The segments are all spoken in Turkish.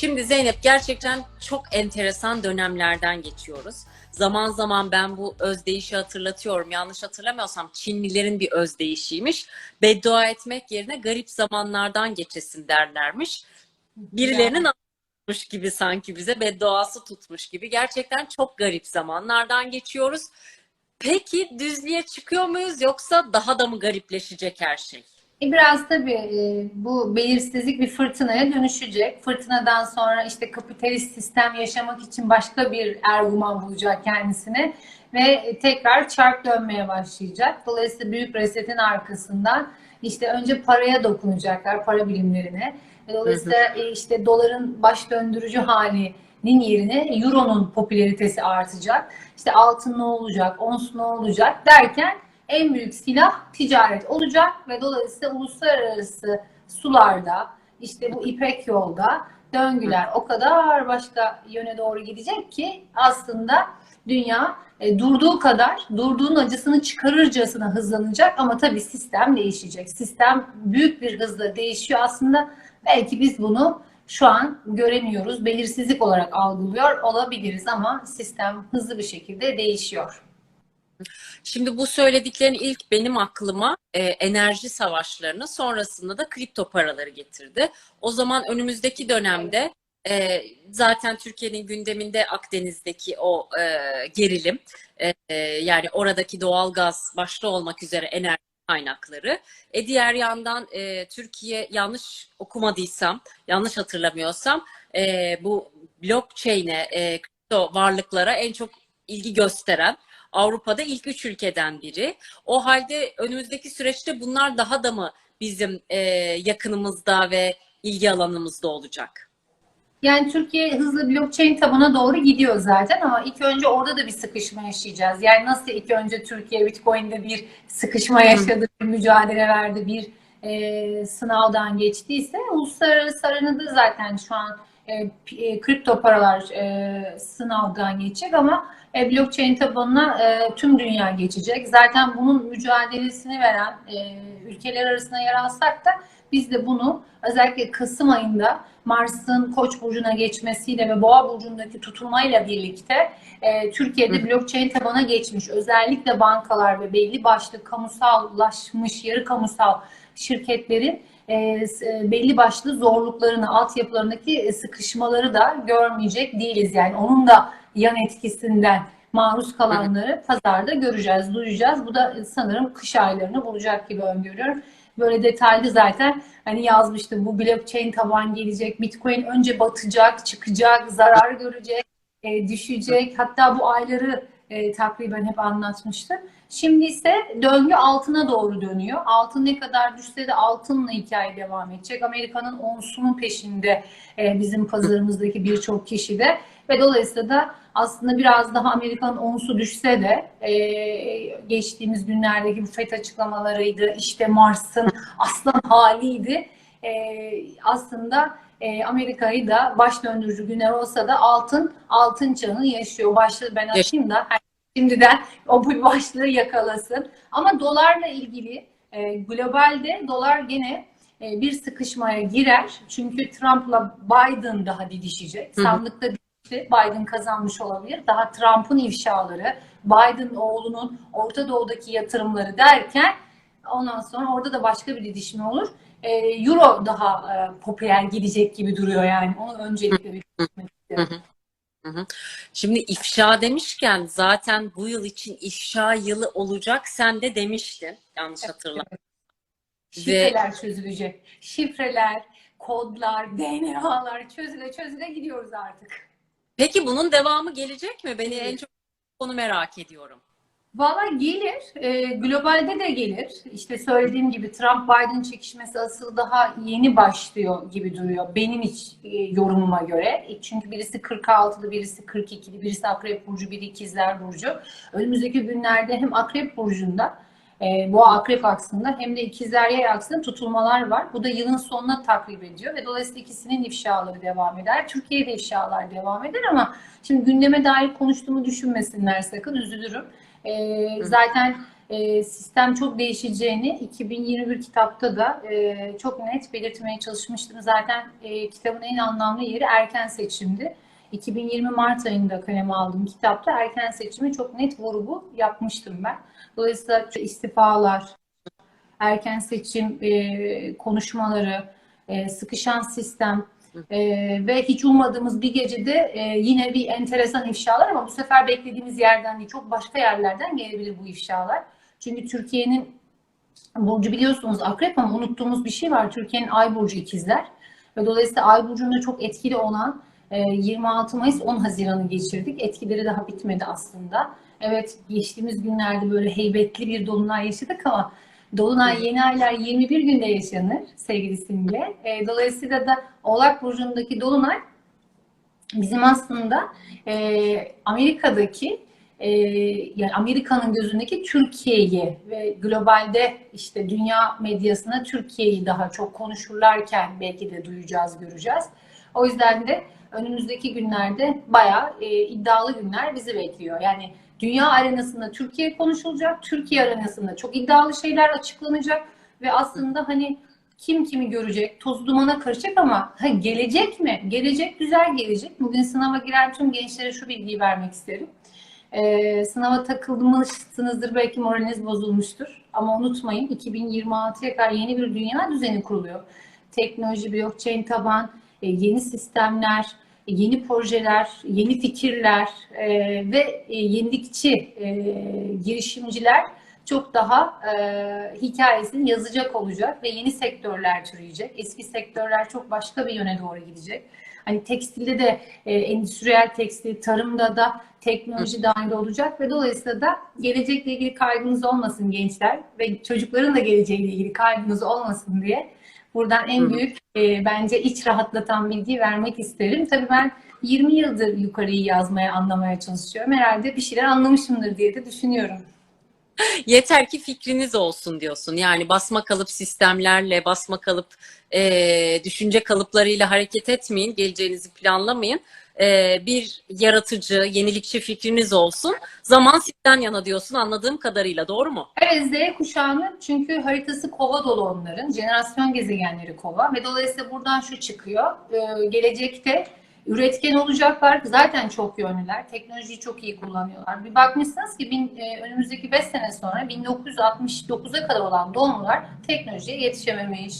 Şimdi Zeynep gerçekten çok enteresan dönemlerden geçiyoruz. Zaman zaman ben bu özdeyişi hatırlatıyorum. Yanlış hatırlamıyorsam Çinlilerin bir özdeyişiymiş. Beddua etmek yerine garip zamanlardan geçesin derlermiş. Birilerinin anlatmış gibi sanki bize bedduası tutmuş gibi. Gerçekten çok garip zamanlardan geçiyoruz. Peki düzlüğe çıkıyor muyuz yoksa daha da mı garipleşecek her şey? E, Biraz tabii e, bu belirsizlik bir fırtınaya dönüşecek. Fırtınadan sonra işte kapitalist sistem yaşamak için başka bir erguman bulacak kendisine ve tekrar çark dönmeye başlayacak. Dolayısıyla büyük resetin arkasından işte önce paraya dokunacaklar, para birimlerine. E, Dolayısıyla e, işte doların baş döndürücü halinin yerine euronun popülaritesi artacak. İşte altın ne olacak, ons ne olacak derken en büyük silah ticaret olacak ve dolayısıyla uluslararası sularda işte bu İpek yolda döngüler o kadar başka yöne doğru gidecek ki aslında dünya e, durduğu kadar durduğun acısını çıkarırcasına hızlanacak ama tabii sistem değişecek. Sistem büyük bir hızla değişiyor aslında. Belki biz bunu şu an göremiyoruz. Belirsizlik olarak algılıyor olabiliriz ama sistem hızlı bir şekilde değişiyor. Şimdi bu söylediklerin ilk benim aklıma e, enerji savaşlarını sonrasında da kripto paraları getirdi. O zaman önümüzdeki dönemde e, zaten Türkiye'nin gündeminde Akdeniz'deki o e, gerilim e, e, yani oradaki doğal gaz başta olmak üzere enerji kaynakları. E diğer yandan e, Türkiye yanlış okumadıysam, yanlış hatırlamıyorsam e, bu blockchain'e, e, kripto varlıklara en çok ilgi gösteren Avrupa'da ilk üç ülkeden biri. O halde önümüzdeki süreçte bunlar daha da mı bizim e, yakınımızda ve ilgi alanımızda olacak? Yani Türkiye hızlı blockchain tabana doğru gidiyor zaten ama ilk önce orada da bir sıkışma yaşayacağız. Yani nasıl ilk önce Türkiye Bitcoin'de bir sıkışma yaşadı, bir mücadele verdi, bir e, sınavdan geçtiyse uluslararası arenada zaten şu an e, e, kripto paralar e, sınavdan geçecek ama e, blockchain tabanına e, tüm dünya geçecek. Zaten bunun mücadelesini veren e, ülkeler arasında yer alsak da biz de bunu özellikle Kasım ayında Mars'ın Koç burcuna geçmesiyle ve Boğa burcundaki tutulmayla birlikte e, Türkiye'de blockchain tabana geçmiş. Özellikle bankalar ve belli başlı kamusallaşmış, yarı kamusal şirketlerin e, belli başlı zorluklarını, altyapılarındaki sıkışmaları da görmeyecek değiliz. Yani onun da yan etkisinden maruz kalanları pazarda göreceğiz, duyacağız. Bu da sanırım kış aylarını bulacak gibi öngörüyorum. Böyle detaylı zaten hani yazmıştım bu blockchain taban gelecek, bitcoin önce batacak, çıkacak, zarar görecek, e, düşecek. Hatta bu ayları e, takriben hep anlatmıştım. Şimdi ise döngü altına doğru dönüyor. Altın ne kadar düşse de altınla hikaye devam edecek. Amerika'nın onsunun peşinde e, bizim pazarımızdaki birçok kişi de ve dolayısıyla da aslında biraz daha Amerika'nın onsu düşse de e, geçtiğimiz günlerdeki bu FED açıklamalarıydı, işte Mars'ın aslan haliydi. E, aslında e, Amerika'yı da baş döndürücü günler olsa da altın altın çağını yaşıyor. Başlığı ben açayım da şimdiden o bu başlığı yakalasın. Ama dolarla ilgili e, globalde dolar gene e, bir sıkışmaya girer. Çünkü Trump'la Biden daha didişecek. Sandıkta didişti. Biden kazanmış olabilir. Daha Trump'ın ifşaları, Biden oğlunun Orta Doğu'daki yatırımları derken ondan sonra orada da başka bir didişme olur. E, Euro daha e, popüler gidecek gibi duruyor yani. Onu öncelikle bir belirtmek istiyorum. Şimdi ifşa demişken zaten bu yıl için ifşa yılı olacak sen de demiştin yanlış hatırlamıyorum. Şifreler çözülecek. Şifreler, kodlar, DNA'lar çözüle çözüle gidiyoruz artık. Peki bunun devamı gelecek mi? Beni en çok onu merak ediyorum. Valla gelir. E, globalde de gelir. İşte söylediğim gibi Trump-Biden çekişmesi asıl daha yeni başlıyor gibi duruyor. Benim hiç e, yorumuma göre. E, çünkü birisi 46'lı, birisi 42'li, birisi Akrep Burcu, biri İkizler Burcu. Önümüzdeki günlerde hem Akrep Burcu'nda e, bu akrep aksında hem de ikizler yay aksında tutulmalar var. Bu da yılın sonuna takrib ediyor ve dolayısıyla ikisinin ifşaları devam eder. Türkiye'de ifşalar devam eder ama şimdi gündeme dair konuştuğumu düşünmesinler sakın üzülürüm. E, zaten e, sistem çok değişeceğini 2021 kitapta da e, çok net belirtmeye çalışmıştım. Zaten e, kitabın en anlamlı yeri erken seçimdi. 2020 Mart ayında kaleme aldığım kitapta erken seçimi çok net vurgu yapmıştım ben. Dolayısıyla istifalar, erken seçim e, konuşmaları, e, sıkışan sistem e, ve hiç ummadığımız bir gecede e, yine bir enteresan ifşalar ama bu sefer beklediğimiz yerden değil, çok başka yerlerden gelebilir bu ifşalar. Çünkü Türkiye'nin burcu biliyorsunuz akrep ama unuttuğumuz bir şey var. Türkiye'nin ay burcu ikizler ve dolayısıyla ay burcunda çok etkili olan 26 Mayıs 10 Haziran'ı geçirdik. Etkileri daha bitmedi aslında. Evet geçtiğimiz günlerde böyle heybetli bir dolunay yaşadık ama Dolunay yeni aylar 21 günde yaşanır sevgili Simge. E, dolayısıyla da Oğlak Burcu'ndaki Dolunay bizim aslında e, Amerika'daki e, yani Amerika'nın gözündeki Türkiye'yi ve globalde işte dünya medyasına Türkiye'yi daha çok konuşurlarken belki de duyacağız, göreceğiz. O yüzden de önümüzdeki günlerde bayağı e, iddialı günler bizi bekliyor. Yani dünya arenasında Türkiye konuşulacak, Türkiye arenasında çok iddialı şeyler açıklanacak ve aslında hani kim kimi görecek, toz dumana karışacak ama ha, gelecek mi? Gelecek güzel gelecek. Bugün sınava giren tüm gençlere şu bilgiyi vermek isterim. Ee, sınava takılmışsınızdır, belki moraliniz bozulmuştur. Ama unutmayın 2026'ya kadar yeni bir dünya düzeni kuruluyor. Teknoloji, blockchain taban, e, yeni sistemler, yeni projeler, yeni fikirler e, ve e, yenilikçi e, girişimciler çok daha e, hikayesini yazacak olacak ve yeni sektörler türeyecek. Eski sektörler çok başka bir yöne doğru gidecek. Hani tekstilde de e, endüstriyel tekstil, tarımda da teknoloji dahil olacak ve dolayısıyla da gelecekle ilgili kaygınız olmasın gençler ve çocukların da geleceğiyle ilgili kaygınız olmasın diye buradan en büyük e, bence iç rahatlatan bilgiyi vermek isterim. Tabii ben 20 yıldır yukarıyı yazmaya, anlamaya çalışıyorum. Herhalde bir şeyler anlamışımdır diye de düşünüyorum. Yeter ki fikriniz olsun diyorsun. Yani basma kalıp sistemlerle, basma kalıp e, düşünce kalıplarıyla hareket etmeyin. Geleceğinizi planlamayın. E, bir yaratıcı, yenilikçi fikriniz olsun. Zaman sizden yana diyorsun anladığım kadarıyla. Doğru mu? Evet Z kuşağının çünkü haritası kova dolu onların. Jenerasyon gezegenleri kova ve dolayısıyla buradan şu çıkıyor. Ee, gelecekte üretken olacaklar. Zaten çok yönlüler. Teknolojiyi çok iyi kullanıyorlar. Bir bakmışsınız ki bin, e, önümüzdeki 5 sene sonra 1969'a kadar olan doğumlular teknolojiye yetişememiş.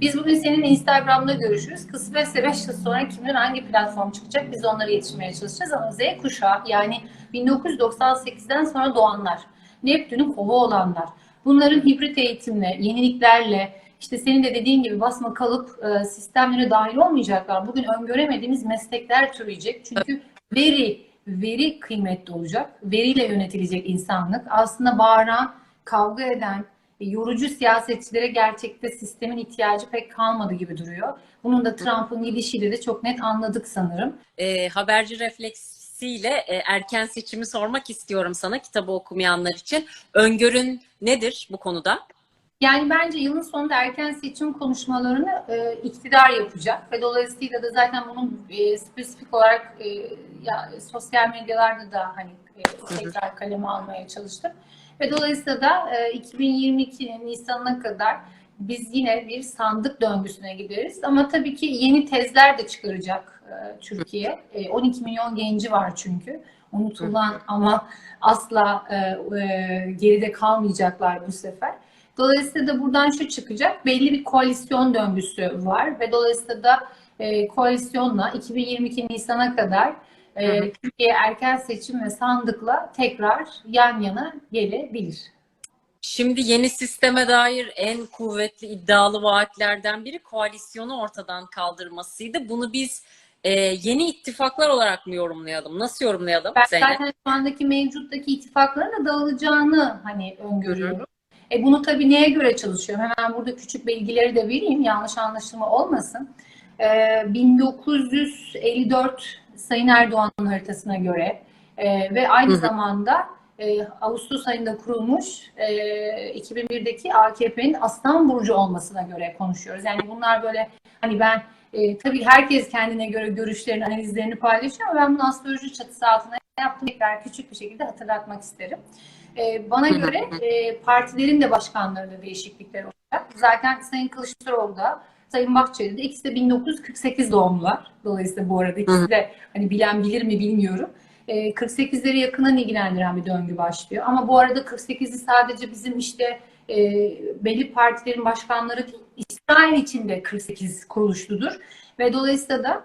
Biz bugün senin Instagram'da görüşürüz. Kısmetse 5 yıl sonra kimin hangi platform çıkacak biz onlara yetişmeye çalışacağız. Ama Z kuşağı yani 1998'den sonra doğanlar, Neptün'ün kova olanlar, bunların hibrit eğitimle, yeniliklerle, işte senin de dediğin gibi basma kalıp e, sistemlere dahil olmayacaklar. Bugün öngöremediğimiz meslekler türeyecek. Çünkü veri, veri kıymetli olacak. Veriyle yönetilecek insanlık. Aslında bağıran, kavga eden, yorucu siyasetçilere gerçekte sistemin ihtiyacı pek kalmadı gibi duruyor. Bunun da Trump'ın gidişiyle de çok net anladık sanırım. E, haberci refleksiyle e, erken seçimi sormak istiyorum sana kitabı okumayanlar için. Öngörün nedir bu konuda? Yani bence yılın sonunda erken seçim konuşmalarını e, iktidar yapacak ve dolayısıyla da zaten bunun e, spesifik olarak e, ya, sosyal medyalarda da hani e, tekrar kaleme almaya çalıştım. Ve dolayısıyla da e, 2022'nin Nisan'ına kadar biz yine bir sandık döngüsüne gideriz. Ama tabii ki yeni tezler de çıkaracak e, Türkiye. E, 12 milyon genci var çünkü. Unutulan ama asla e, e, geride kalmayacaklar bu sefer. Dolayısıyla da buradan şu çıkacak. Belli bir koalisyon döngüsü var ve dolayısıyla da e, koalisyonla 2022 Nisan'a kadar e, Türkiye erken seçim ve sandıkla tekrar yan yana gelebilir. Şimdi yeni sisteme dair en kuvvetli iddialı vaatlerden biri koalisyonu ortadan kaldırmasıydı. Bunu biz e, yeni ittifaklar olarak mı yorumlayalım? Nasıl yorumlayalım Ben Zeynep? zaten şu andaki mevcuttaki ittifakların da dağılacağını hani öngörüyorum. E bunu tabii neye göre çalışıyorum? Hemen burada küçük bilgileri de vereyim. Yanlış anlaşılma olmasın. E, 1954 Sayın Erdoğan'ın haritasına göre e, ve aynı Hı hı. zamanda e, Ağustos ayında kurulmuş e, 2001'deki AKP'nin Aslan Burcu olmasına göre konuşuyoruz. Yani bunlar böyle hani ben e, tabii herkes kendine göre görüşlerini, analizlerini paylaşıyor ama ben bunu astroloji çatısı altında yaptım. Tekrar küçük bir şekilde hatırlatmak isterim. E, bana göre e, partilerin de başkanlarında değişiklikler olacak. Zaten Sayın Kılıçdaroğlu da Sayın Bahçeli de ikisi de 1948 doğumlular. Dolayısıyla bu arada ikisi de hani bilen bilir mi bilmiyorum. E, 48'leri yakından ilgilendiren bir döngü başlıyor. Ama bu arada 48'i sadece bizim işte e, belli partilerin başkanları değil, İsrail için de 48 kuruluşludur. Ve dolayısıyla da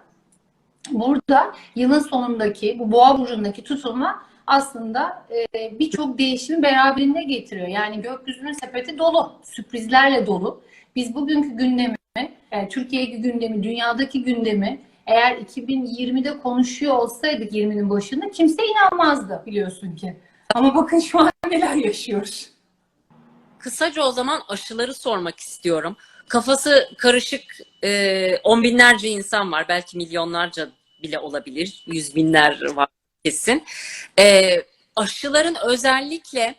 burada yılın sonundaki bu boğa burcundaki tutulma aslında e, birçok değişimi beraberinde getiriyor. Yani gökyüzünün sepeti dolu, sürprizlerle dolu. Biz bugünkü gündemi, yani Türkiye'deki gündemi, dünyadaki gündemi eğer 2020'de konuşuyor olsaydık 20'nin başında kimse inanmazdı biliyorsun ki. Ama bakın şu an neler yaşıyoruz. Kısaca o zaman aşıları sormak istiyorum. Kafası karışık e, on binlerce insan var. Belki milyonlarca bile olabilir. Yüz binler var kesin. E, aşıların özellikle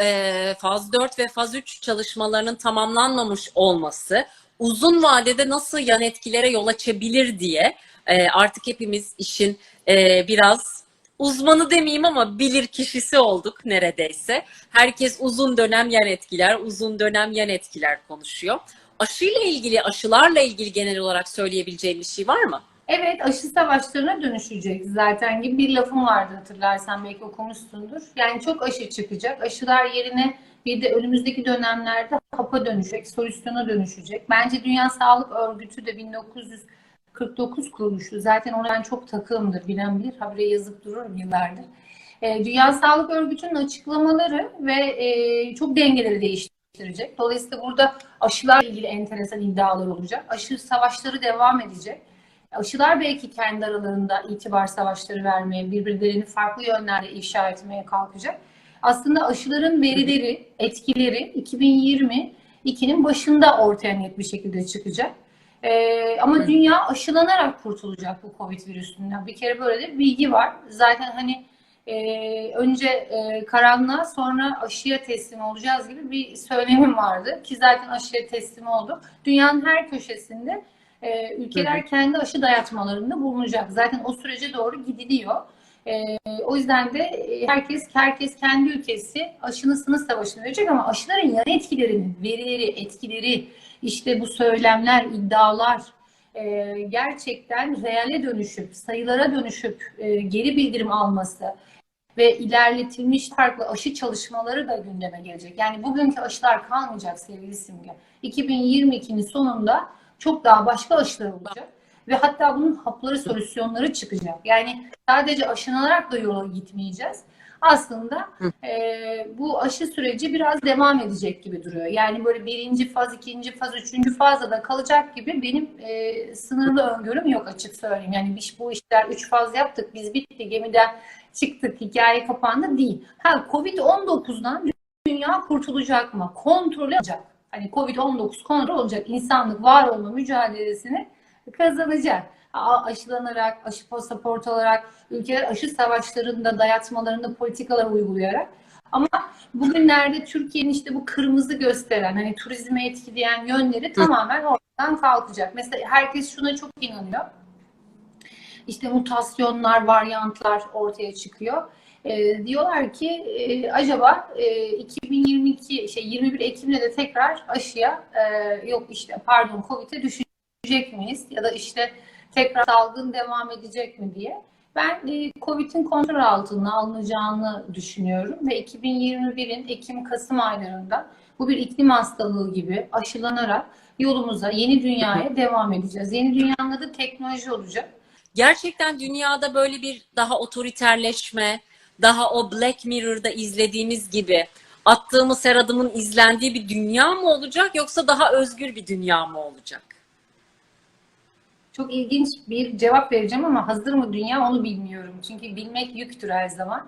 e, faz 4 ve faz 3 çalışmalarının tamamlanmamış olması uzun vadede nasıl yan etkilere yol açabilir diye e, artık hepimiz işin e, biraz uzmanı demeyeyim ama bilir kişisi olduk neredeyse. Herkes uzun dönem yan etkiler, uzun dönem yan etkiler konuşuyor. Aşıyla ilgili, aşılarla ilgili genel olarak söyleyebileceğim bir şey var mı? Evet aşı savaşlarına dönüşecek zaten gibi bir lafım vardı hatırlarsan belki okumuşsundur. Yani çok aşı çıkacak. Aşılar yerine bir de önümüzdeki dönemlerde hapa dönüşecek, solüsyona dönüşecek. Bence Dünya Sağlık Örgütü de 1949 kuruluşu. Zaten ona ben çok takığımdır. Bilen bilir. Habire yazıp dururum yıllardır. E, Dünya Sağlık Örgütü'nün açıklamaları ve e, çok dengeleri değiştirecek. Dolayısıyla burada aşılarla ilgili enteresan iddialar olacak. Aşı savaşları devam edecek. Aşılar belki kendi aralarında itibar savaşları vermeye, birbirlerini farklı yönlerde ifşa etmeye kalkacak. Aslında aşıların verileri, etkileri 2022'nin başında ortaya net bir şekilde çıkacak. Ee, ama Hı. dünya aşılanarak kurtulacak bu Covid virüsünden. Bir kere böyle de bir bilgi var. Zaten hani e, önce e, karanlığa sonra aşıya teslim olacağız gibi bir söylemim vardı. Ki zaten aşıya teslim olduk. Dünyanın her köşesinde e, ülkeler kendi aşı dayatmalarında bulunacak. Zaten o sürece doğru gidiliyor. E, o yüzden de e, herkes herkes kendi ülkesi aşının sınır savaşını verecek ama aşıların yan etkilerinin, verileri, etkileri, işte bu söylemler, iddialar e, gerçekten reale dönüşüp, sayılara dönüşüp e, geri bildirim alması ve ilerletilmiş farklı aşı çalışmaları da gündeme gelecek. Yani bugünkü aşılar kalmayacak sevgili Simge. 2022'nin sonunda çok daha başka aşılar olacak ve hatta bunun hapları, solüsyonları çıkacak. Yani sadece aşılanarak da yola gitmeyeceğiz. Aslında e, bu aşı süreci biraz devam edecek gibi duruyor. Yani böyle birinci faz, ikinci faz, üçüncü fazda da kalacak gibi benim e, sınırlı öngörüm yok açık söyleyeyim. Yani biz bu işler üç faz yaptık, biz bitti, gemiden çıktık, hikaye kapandı değil. Ha Covid-19'dan dünya kurtulacak mı? Kontrol olacak. Hani Covid-19 kontrol olacak. İnsanlık var olma mücadelesini kazanacak. Aşılanarak, aşı pasaport alarak, ülkeler aşı savaşlarında, dayatmalarında politikalar uygulayarak. Ama bugünlerde Türkiye'nin işte bu kırmızı gösteren, hani turizme etkileyen yönleri tamamen ortadan kalkacak. Mesela herkes şuna çok inanıyor. İşte mutasyonlar, varyantlar ortaya çıkıyor. E, diyorlar ki e, acaba e, 2022 şey 21 Ekim'de de tekrar aşıya e, yok işte pardon Covid'e düşecek miyiz ya da işte tekrar salgın devam edecek mi diye. Ben e, Covid'in kontrol altına alınacağını düşünüyorum ve 2021'in Ekim-Kasım aylarında bu bir iklim hastalığı gibi aşılanarak yolumuza, yeni dünyaya devam edeceğiz. Yeni dünyanın adı teknoloji olacak. Gerçekten dünyada böyle bir daha otoriterleşme, daha o Black Mirror'da izlediğimiz gibi attığımız her adımın izlendiği bir dünya mı olacak yoksa daha özgür bir dünya mı olacak? Çok ilginç bir cevap vereceğim ama hazır mı dünya onu bilmiyorum. Çünkü bilmek yüktür her zaman.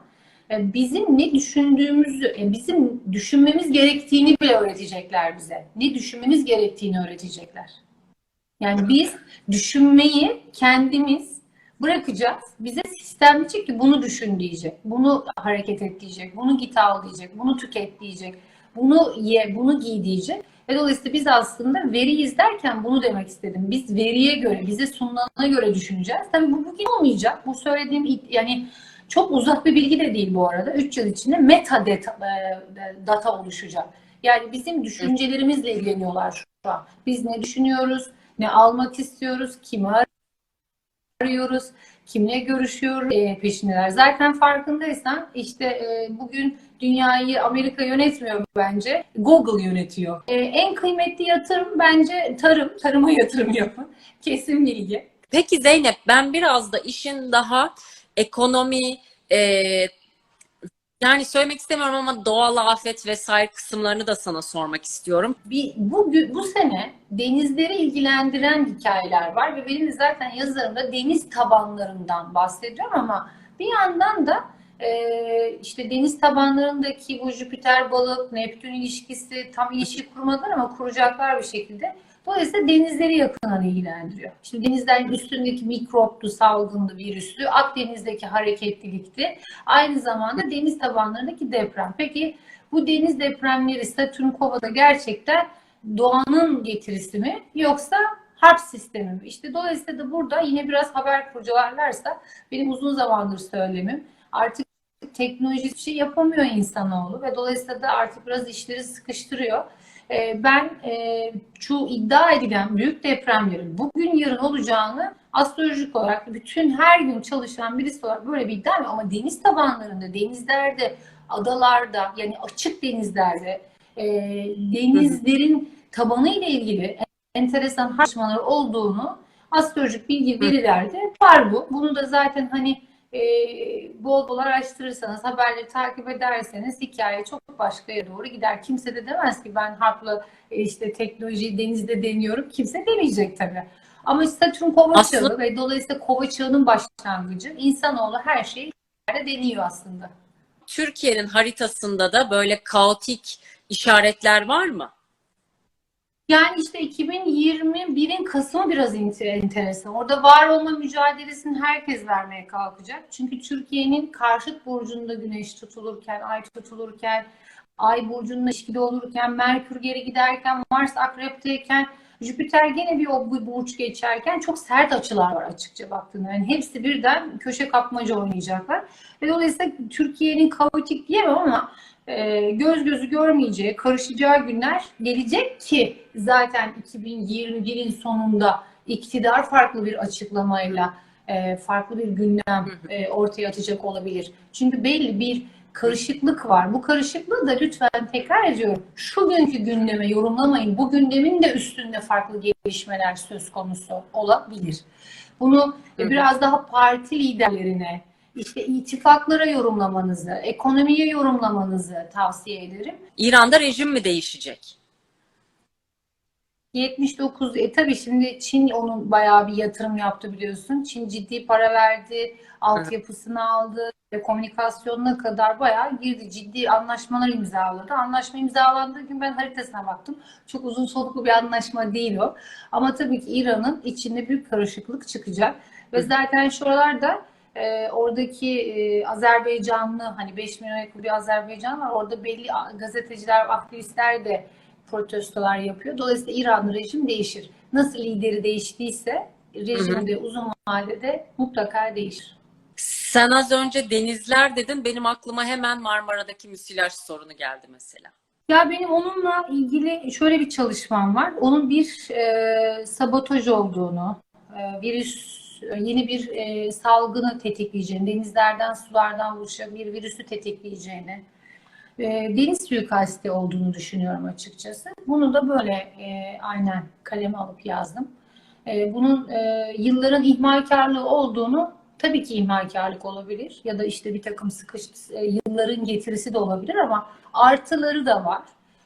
E, Bizim ne düşündüğümüzü, e, bizim düşünmemiz gerektiğini bile öğretecekler bize. Ne düşünmemiz gerektiğini öğretecekler. Yani biz düşünmeyi kendimiz bırakacağız. Bize sistem diyecek ki bunu düşün diyecek. Bunu hareket et diyecek. Bunu git al diyecek. Bunu tüket diyecek. Bunu ye, bunu giy diyecek. Ve dolayısıyla biz aslında veri izlerken bunu demek istedim. Biz veriye göre, bize sunulana göre düşüneceğiz. Tabii bu bugün olmayacak. Bu söylediğim yani Çok uzak bir bilgi de değil bu arada. 3 yıl içinde meta data, e, data oluşacak. Yani bizim düşüncelerimizle ilgileniyorlar şu an. Biz ne düşünüyoruz, ne almak istiyoruz, kimi arıyoruz, kimle görüşüyoruz e, peşindeler. Zaten farkındaysan işte e, bugün dünyayı Amerika yönetmiyor bence. Google yönetiyor. E, en kıymetli yatırım bence tarım. Tarıma yatırım yapın. Kesin bilgi. Peki Zeynep ben biraz da işin daha ekonomi e, yani söylemek istemiyorum ama doğal afet vesaire kısımlarını da sana sormak istiyorum. Bir, bu, bu sene denizleri ilgilendiren hikayeler var ve benim zaten yazılarımda deniz tabanlarından bahsediyorum ama bir yandan da e, işte deniz tabanlarındaki bu Jüpiter balık, Neptün ilişkisi tam ilişki kurmadılar ama kuracaklar bir şekilde. Dolayısıyla denizleri yakından ilgilendiriyor. Şimdi denizlerin üstündeki mikroptu, salgındı, virüslü, Akdeniz'deki hareketlilikti. Aynı zamanda deniz tabanlarındaki deprem. Peki bu deniz depremleri Satürn Kova'da gerçekten doğanın getirisi mi yoksa harp sistemi mi? İşte dolayısıyla da burada yine biraz haber kurcalarlarsa benim uzun zamandır söylemim artık teknoloji bir şey yapamıyor insanoğlu ve dolayısıyla da artık biraz işleri sıkıştırıyor. Ee, Ben e, şu iddia edilen büyük depremlerin bugün yarın olacağını astrolojik olarak bütün her gün çalışan birisi olarak böyle bir iddia var. Ama deniz tabanlarında, denizlerde, adalarda yani açık denizlerde e, denizlerin tabanı ile ilgili enteresan çalışmalar olduğunu astrolojik bilgi verilerde var bu. Bunu da zaten hani e, bol bol araştırırsanız, haberleri takip ederseniz hikaye çok başkaya doğru gider. Kimse de demez ki ben harpla e, işte teknolojiyi denizde deniyorum. Kimse demeyecek tabii. Ama Satürn kova Aslında- çağı ve dolayısıyla kova çağının başlangıcı. İnsanoğlu her şeyi deniyor aslında. Türkiye'nin haritasında da böyle kaotik işaretler var mı? Yani işte 2021'in Kasım'ı biraz ente- enteresan. Orada var olma mücadelesini herkes vermeye kalkacak. Çünkü Türkiye'nin karşıt burcunda güneş tutulurken, ay tutulurken, ay burcunun ilişkili olurken, Merkür geri giderken, Mars akrepteyken, Jüpiter gene bir o bu burç geçerken çok sert açılar var açıkça baktığında. Yani hepsi birden köşe kapmaca oynayacaklar. Ve dolayısıyla Türkiye'nin kaotik diyemem ama e, göz gözü görmeyeceği, karışacağı günler gelecek ki zaten 2021'in sonunda iktidar farklı bir açıklamayla e, farklı bir gündem e, ortaya atacak olabilir. Çünkü belli bir karışıklık var. Bu karışıklığı da lütfen tekrar ediyorum. Şu günkü gündeme yorumlamayın. Bu gündemin de üstünde farklı gelişmeler söz konusu olabilir. Bunu Hı hı. biraz daha parti liderlerine, işte ittifaklara yorumlamanızı, ekonomiye yorumlamanızı tavsiye ederim. İran'da rejim mi değişecek? 79 e tabii şimdi Çin onun bayağı bir yatırım yaptı biliyorsun. Çin ciddi para verdi, altyapısını aldı ve komünikasyonuna kadar bayağı girdi. Ciddi anlaşmalar imzaladı. Anlaşma imzalandığı gün ben haritasına baktım. Çok uzun soluklu bir anlaşma değil o. Ama tabii ki İran'ın içinde büyük karışıklık çıkacak. Ve zaten şu aralarda e, oradaki e, Azerbaycanlı hani 5 milyon yakın bir Azerbaycan var. Orada belli gazeteciler, aktivistler de protestolar yapıyor. Dolayısıyla İranlı rejim değişir. Nasıl lideri değiştiyse rejim de uzun vadede mutlaka değişir. Sen az önce denizler dedin. Benim aklıma hemen Marmara'daki müsilaj sorunu geldi mesela. Ya benim onunla ilgili şöyle bir çalışmam var. Onun bir e, sabotaj olduğunu, e, virüs e, yeni bir e, salgını tetikleyeceğini, denizlerden, sulardan oluşan bir virüsü tetikleyeceğini, e, deniz suikasti olduğunu düşünüyorum açıkçası. Bunu da böyle e, aynen kaleme alıp yazdım. E, bunun e, yılların ihmalkarlığı olduğunu tabii ki ihmalkarlık olabilir ya da işte bir takım sıkış e, yılların getirisi de olabilir ama artıları da var.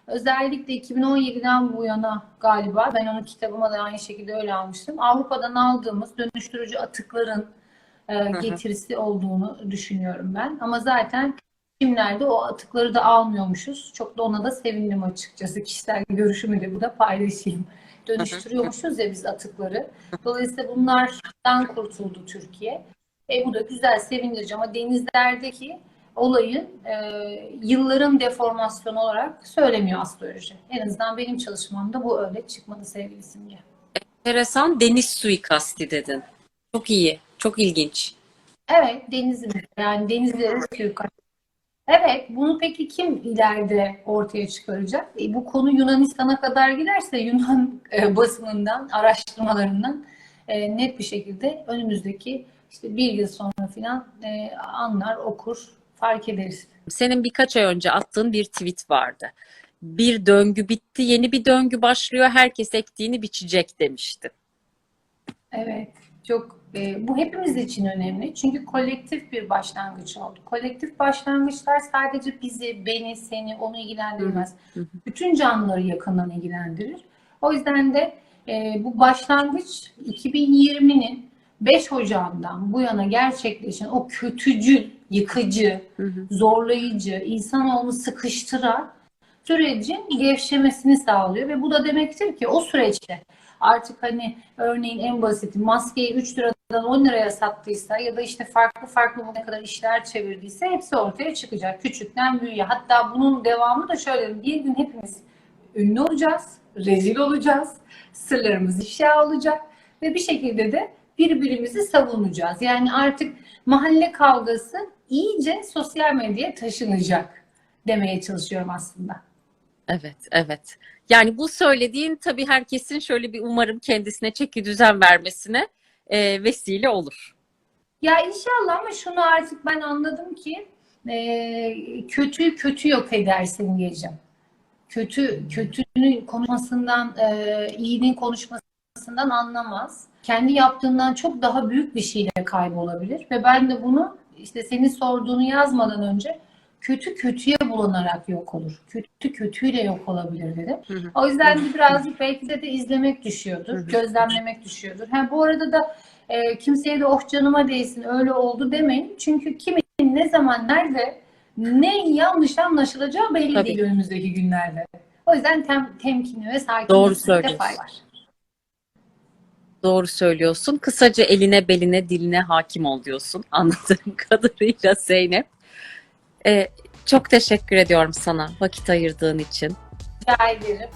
Özellikle 2017'den bu yana galiba ben onun kitabıma da aynı şekilde öyle almıştım. Avrupa'dan aldığımız dönüştürücü atıkların e, getirisi olduğunu düşünüyorum ben. Ama zaten Şimdilerde o atıkları da almıyormuşuz. Çok da ona da sevindim açıkçası. Kişisel görüşümü de burada paylaşayım. Dönüştürüyormuşuz ya biz atıkları. Dolayısıyla bunlardan kurtuldu Türkiye. E bu da güzel, sevindirici ama denizlerdeki olayın e, yılların deformasyonu olarak söylemiyor astroloji. En azından benim çalışmamda bu öyle çıkmadı sevgili Simge. Enteresan deniz suikasti dedin. Çok iyi. Çok ilginç. Evet, Denizli. Yani Denizli Türk. Evet, bunu peki kim ileride ortaya çıkaracak? E, bu konu Yunanistan'a kadar giderse Yunan e, basınından, araştırmalarından e, net bir şekilde önümüzdeki işte bir yıl sonra falan e, anlar, okur, fark ederiz. Senin birkaç ay önce attığın bir tweet vardı. Bir döngü bitti, yeni bir döngü başlıyor. Herkes ektiğini biçecek demiştin. Evet, çok e, bu hepimiz için önemli. Çünkü kolektif bir başlangıç oldu. Kolektif başlangıçlar sadece bizi, beni, seni, onu ilgilendirmez. Hı hı. Bütün canlıları yakından ilgilendirir. O yüzden de e, bu başlangıç 2020'nin 5 Ocağı'ndan bu yana gerçekleşen o kötücül, yıkıcı, Hı hı. zorlayıcı, insanoğlunu sıkıştıran sürecin gevşemesini sağlıyor ve bu da demektir ki o süreçte artık hani örneğin en basiti maskeyi 3 liradan 10 liraya sattıysa ya da işte farklı farklı bugüne kadar işler çevirdiyse hepsi ortaya çıkacak. Küçükten büyüğe. Hatta bunun devamı da şöyle bir gün hepimiz ünlü olacağız, rezil olacağız, sırlarımız ifşa olacak ve bir şekilde de birbirimizi savunacağız. Yani artık mahalle kavgası iyice sosyal medyaya taşınacak demeye çalışıyorum aslında. Evet, evet. Yani bu söylediğin tabii herkesin şöyle bir umarım kendisine çeki düzen vermesine e, vesile olur. Ya inşallah ama şunu artık ben anladım ki e, kötü kötü yok edersin diyeceğim. Kötü kötünün konuşmasından, e, iyinin konuşmasından anlamaz. Kendi yaptığından çok daha büyük bir şeyle kaybolabilir ve ben de bunu işte senin sorduğunu yazmadan önce kötü kötüye bulanarak yok olur. Kötü kötüyle yok olabilir dedim. Hı hı. O yüzden de birazcık belki de, de izlemek düşüyordur, Hı hı. gözlemlemek düşüyordur. Ha, bu arada da e, kimseye de oh canıma değsin öyle oldu demeyin. Çünkü kimin ne zaman nerede ne yanlış anlaşılacağı belli Tabii. değil önümüzdeki günlerde. O yüzden tem, temkinli ve sakin Doğru olmakta söylüyorsun. fayda var. Doğru söylüyorsun. Kısaca eline, beline, diline hakim ol diyorsun anladığım kadarıyla Zeynep. E, çok teşekkür ediyorum sana vakit ayırdığın için. Rica ederim.